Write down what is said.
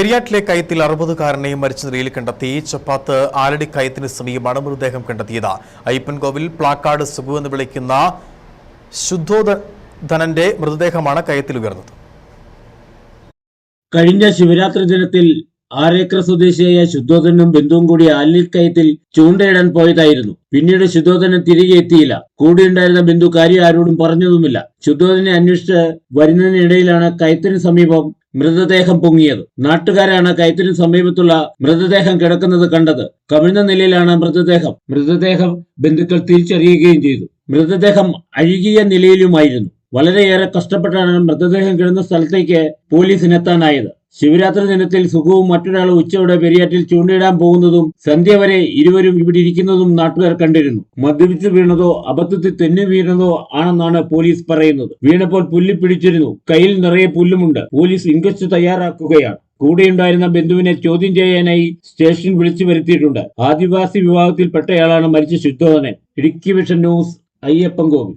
പെരിയാറ്റിലെ കയത്തിൽ അറുപതുകാരനെയും മരിച്ച നിലയിൽ കണ്ടെത്തി ചപ്പാത്ത് ആലടി കയത്തിന് സമീപമാണ് മൃതദേഹം കണ്ടെത്തിയത്. അയ്യപ്പൻകോവിൽ പ്ലാക്കാട് സുഗു എന്ന് വിളിക്കുന്ന ശുദ്ധോധനന്റെ മൃതദേഹമാണ് കയത്തിൽ ഉയർന്നത് കഴിഞ്ഞ ശിവരാത്രി ദിനത്തിൽ ആറേക്കർ സ്വദേശിയായ ശുദ്ധോധനും ബന്ധുവും കൂടി ആലിൽക്കയത്തിൽ ചൂണ്ടയിടാൻ പോയതായിരുന്നു. പിന്നീട് ശുദ്ധോധനൻ തിരികെ എത്തിയില്ല. കൂടിയുണ്ടായിരുന്ന ബന്ധു കാര്യം ആരോടും പറഞ്ഞതുമില്ല. ശുദ്ധോധനെ അന്വേഷിച്ച് വരുന്നതിനിടയിലാണ് കയത്തിന് സമീപം മൃതദേഹം പൊങ്ങിയത്. നാട്ടുകാരാണ് കയത്തിന് സമീപത്തുള്ള മൃതദേഹം കിടക്കുന്നത് കണ്ടത്. കവിഴ്ന്ന നിലയിലാണ് മൃതദേഹം. മൃതദേഹം ബന്ധുക്കൾ തിരിച്ചറിയുകയും ചെയ്തു. മൃതദേഹം അഴുകിയ നിലയിലുമായിരുന്നു. വളരെയേറെ കഷ്ടപ്പെട്ടാണ് മൃതദേഹം കിടന്ന സ്ഥലത്തേക്ക് പോലീസിനെത്താനായത്. ശിവരാത്രി ദിനത്തിൽ സുഖവും മറ്റൊരാളും ഉച്ചയോടെ പെരിയാറ്റിൽ ചൂണ്ടയിടാൻ പോകുന്നതും സന്ധ്യ വരെ ഇരുവരും ഇവിടെ ഇരിക്കുന്നതും നാട്ടുകാർ കണ്ടിരുന്നു. മദ്യപിച്ച് വീണതോ അബദ്ധത്തിൽ തെന്നു വീണതോ ആണെന്നാണ് പോലീസ് പറയുന്നത്. വീണപ്പോൾ പുല്ല് പിടിച്ചിരുന്നു. കയ്യിൽ നിറയെ പുല്ലുമുണ്ട്. Police inquest തയ്യാറാക്കുകയാണ്. കൂടെയുണ്ടായിരുന്ന ബന്ധുവിനെ ചോദ്യം ചെയ്യാനായി സ്റ്റേഷൻ വിളിച്ചു വരുത്തിയിട്ടുണ്ട്. ആദിവാസി വിഭാഗത്തിൽപ്പെട്ടയാളാണ് മരിച്ച Sudhodhanan. Idukki vision news Ayyappancoil